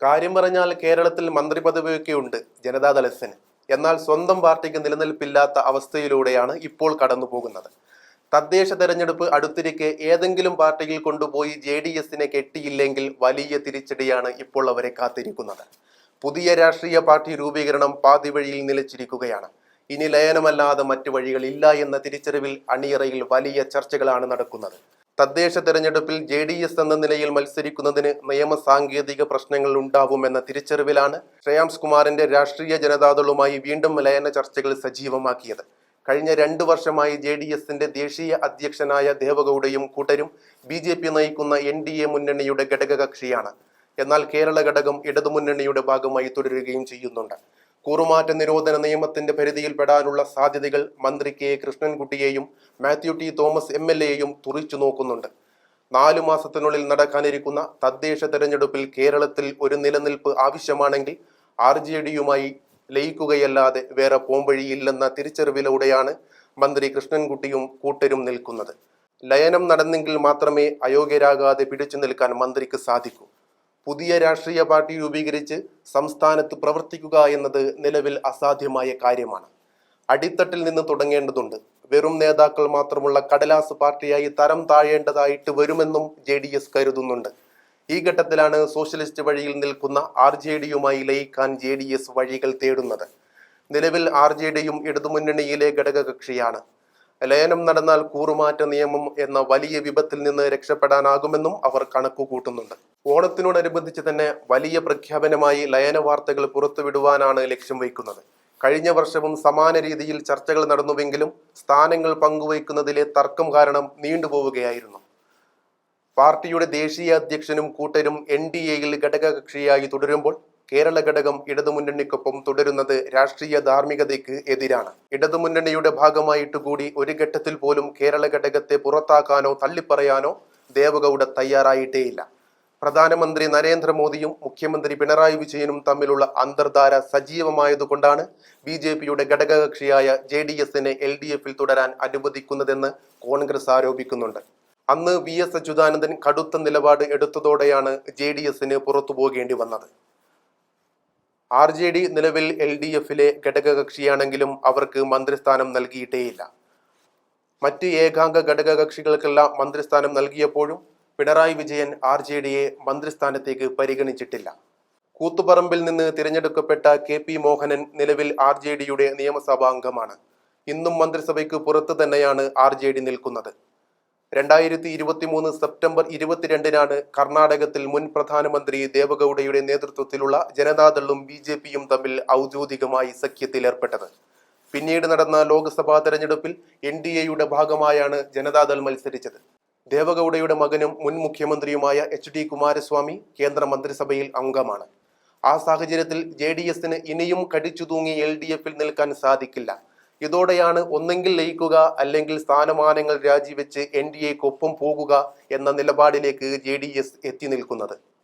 കാര്യം പറഞ്ഞാൽ കേരളത്തിൽ മന്ത്രി പദവിയൊക്കെ ഉണ്ട് ജനതാദളത്തിന്. എന്നാൽ സ്വന്തം പാർട്ടിക്ക് നിലനിൽപ്പില്ലാത്ത അവസ്ഥയിലൂടെയാണ് ഇപ്പോൾ കടന്നു പോകുന്നത് തദ്ദേശ തെരഞ്ഞെടുപ്പ് അടുത്തിരിക്കെ ഏതെങ്കിലും പാർട്ടിയിൽ കൊണ്ടുപോയി ജെ ഡി എസിനെ കെട്ടിയില്ലെങ്കിൽ വലിയ തിരിച്ചടിയാണ് ഇപ്പോൾ അവരെ കാത്തിരിക്കുന്നത്. പുതിയ രാഷ്ട്രീയ പാർട്ടി രൂപീകരണം പാതി വഴിയിൽ നിലച്ചിരിക്കുകയാണ്. ഇനി ലയനമല്ലാതെ മറ്റു വഴികളില്ല എന്ന തിരിച്ചറിവിൽ അണിയറയിൽ വലിയ ചർച്ചകളാണ് നടക്കുന്നത്. തദ്ദേശ തെരഞ്ഞെടുപ്പിൽ ജെ ഡി എസ് എന്ന നിലയിൽ മത്സരിക്കുന്നതിന് നിയമ സാങ്കേതിക പ്രശ്നങ്ങൾ ഉണ്ടാവുമെന്ന തിരിച്ചറിവിലാണ് ശ്രേയാംസ് കുമാറിന്റെ രാഷ്ട്രീയ ജനതാദളുമായി വീണ്ടും ലയന ചർച്ചകൾ സജീവമാക്കിയത്. കഴിഞ്ഞ രണ്ടു വർഷമായി ജെ ഡി എസിന്റെ ദേശീയ അധ്യക്ഷനായ ദേവഗൌഡയും കൂട്ടരും ബി ജെ പി നയിക്കുന്ന എൻ ഡി എ മുന്നണിയുടെ ഘടകകക്ഷിയാണ്. എന്നാൽ കേരള ഘടകം ഇടതുമുന്നണിയുടെ ഭാഗമായി തുടരുകയും ചെയ്യുന്നുണ്ട്. കൂറുമാറ്റ നിരോധന നിയമത്തിന്റെ പരിധിയിൽപ്പെടാനുള്ള സാധ്യതകൾ മന്ത്രി K. കൃഷ്ണൻകുട്ടിയെയും Mathew T. Thomas M. L. എയും തുറിച്ചു നോക്കുന്നുണ്ട്. നാലു മാസത്തിനുള്ളിൽ നടക്കാനിരിക്കുന്ന തദ്ദേശ തെരഞ്ഞെടുപ്പിൽ കേരളത്തിൽ ഒരു നിലനിൽപ്പ് ആവശ്യമാണെങ്കിൽ ആർ ജെ ഡിയുമായി ലയിക്കുകയല്ലാതെ വേറെ പോംവഴിയില്ലെന്ന തിരിച്ചറിവിലൂടെയാണ് മന്ത്രി കൃഷ്ണൻകുട്ടിയും കൂട്ടരും നിൽക്കുന്നത്. ലയനം നടന്നെങ്കിൽ മാത്രമേ അയോഗ്യരാകാതെ പിടിച്ചു നിൽക്കാൻ മന്ത്രിക്ക് സാധിക്കൂ. പുതിയ രാഷ്ട്രീയ പാർട്ടി രൂപീകരിച്ച് സംസ്ഥാനത്ത് പ്രവർത്തിക്കുക എന്നത് നിലവിൽ അസാധ്യമായ കാര്യമാണ്. അടിത്തട്ടിൽ നിന്ന് തുടങ്ങേണ്ടതുണ്ട്. വെറും നേതാക്കൾ മാത്രമുള്ള കടലാസ് പാർട്ടിയായി തരം താഴേണ്ടതായിട്ട് വരുമെന്നും ജെ ഡി എസ് കരുതുന്നുണ്ട്. ഈ ഘട്ടത്തിലാണ് സോഷ്യലിസ്റ്റ് വഴിയിൽ നിൽക്കുന്ന ആർ ജെ ഡിയുമായി ലയിക്കാൻ ജെ ഡി എസ് വഴികൾ തേടുന്നത്. നിലവിൽ ആർ ജെ ഡിയും ഇടതുമുന്നണിയിലെ ഘടകകക്ഷിയാണ്. ലയനം നടന്നാൽ കൂറുമാറ്റ നിയമം എന്ന വലിയ വിപത്തിൽ നിന്ന് രക്ഷപ്പെടാനാകുമെന്നും അവർ കണക്കു കൂട്ടുന്നുണ്ട് ഓണത്തിനോടനുബന്ധിച്ച് തന്നെ വലിയ പ്രഖ്യാപനമായി ലയന വാർത്തകൾ പുറത്തുവിടുവാനാണ് ലക്ഷ്യം വയ്ക്കുന്നത്. കഴിഞ്ഞ വർഷവും സമാന രീതിയിൽ ചർച്ചകൾ നടന്നുവെങ്കിലും സ്ഥാനങ്ങൾ പങ്കുവയ്ക്കുന്നതിലെ തർക്കം കാരണം നീണ്ടുപോവുകയായിരുന്നു. പാർട്ടിയുടെ ദേശീയ അധ്യക്ഷനും കൂട്ടരും എൻ ഡി എയിൽ ഘടകകക്ഷിയായി തുടരുമ്പോൾ കേരള ഘടകം ഇടതുമുന്നണിക്കൊപ്പം തുടരുന്നത് രാഷ്ട്രീയ ധാർമ്മികതയ്ക്ക് എതിരാണ്. ഇടതുമുന്നണിയുടെ ഭാഗമായിട്ട് കൂടി ഒരു ഘട്ടത്തിൽ പോലും കേരള ഘടകത്തെ പുറത്താക്കാനോ തള്ളിപ്പറയാനോ ദേവഗൌഡ തയ്യാറായിട്ടേയില്ല. പ്രധാനമന്ത്രി നരേന്ദ്രമോദിയും മുഖ്യമന്ത്രി പിണറായി വിജയനും തമ്മിലുള്ള അന്തർധാര സജീവമായതുകൊണ്ടാണ് ബി ജെ പിയുടെ ഘടകകക്ഷിയായ ജെ ഡി എസിനെ എൽ ഡി എഫിൽ തുടരാൻ അനുവദിക്കുന്നതെന്ന് കോൺഗ്രസ് ആരോപിക്കുന്നുണ്ട്. അന്ന് വി എസ് അച്യുതാനന്ദൻ കടുത്ത നിലപാട് എടുത്തതോടെയാണ് ജെ ഡി എസിന് പുറത്തു പോകേണ്ടി വന്നത്. ആർ ജെ ഡി നിലവിൽ എൽ ഡി എഫിലെ ഘടകകക്ഷിയാണെങ്കിലും അവർക്ക് മന്ത്രിസ്ഥാനം നൽകിയിട്ടേയില്ല. മറ്റ് ഏകാംഗ ഘടകകക്ഷികൾക്കെല്ലാം മന്ത്രിസ്ഥാനം നൽകിയപ്പോഴും പിണറായി വിജയൻ ആർ ജെ ഡിയെ മന്ത്രിസ്ഥാനത്തേക്ക് പരിഗണിച്ചിട്ടില്ല. കൂത്തുപറമ്പിൽ നിന്ന് തിരഞ്ഞെടുക്കപ്പെട്ട കെ പി മോഹനൻ നിലവിൽ ആർ ജെ ഡിയുടെ നിയമസഭാംഗമാണ് ഇന്നും മന്ത്രിസഭയ്ക്ക് പുറത്ത് തന്നെയാണ് ആർ ജെ ഡി നിൽക്കുന്നത്. രണ്ടായിരത്തി ഇരുപത്തി മൂന്ന് സെപ്റ്റംബർ ഇരുപത്തിരണ്ടിനാണ് കർണാടകത്തിൽ മുൻ പ്രധാനമന്ത്രി ദേവഗൌഡയുടെ നേതൃത്വത്തിലുള്ള ജനതാദളും ബി ജെ പിയും തമ്മിൽ ഔദ്യോഗികമായി സഖ്യത്തിലേർപ്പെട്ടത്. പിന്നീട് നടന്ന ലോക്സഭാ തെരഞ്ഞെടുപ്പിൽ എൻ ഡി എയുടെ ഭാഗമായാണ് ജനതാദൾ മത്സരിച്ചത്. ദേവഗൌഡയുടെ മകനും മുൻ മുഖ്യമന്ത്രിയുമായ എച്ച് ഡി കുമാരസ്വാമി കേന്ദ്ര മന്ത്രിസഭയിൽ അംഗമാണ്. ആ സാഹചര്യത്തിൽ ജെ ഡി എസിന് ഇനിയും കടിച്ചു തൂങ്ങി എൽ ഡി എഫിൽ നിൽക്കാൻ സാധിക്കില്ല. ഇതോടെയാണ് ഒന്നെങ്കിൽ ലയിക്കുക അല്ലെങ്കിൽ സ്ഥാനമാനങ്ങൾ രാജിവെച്ച് എൻ ഡി എക്കൊപ്പം പോകുക എന്ന നിലപാടിലേക്ക് ജെ ഡി എസ് എത്തി നിൽക്കുന്നത്.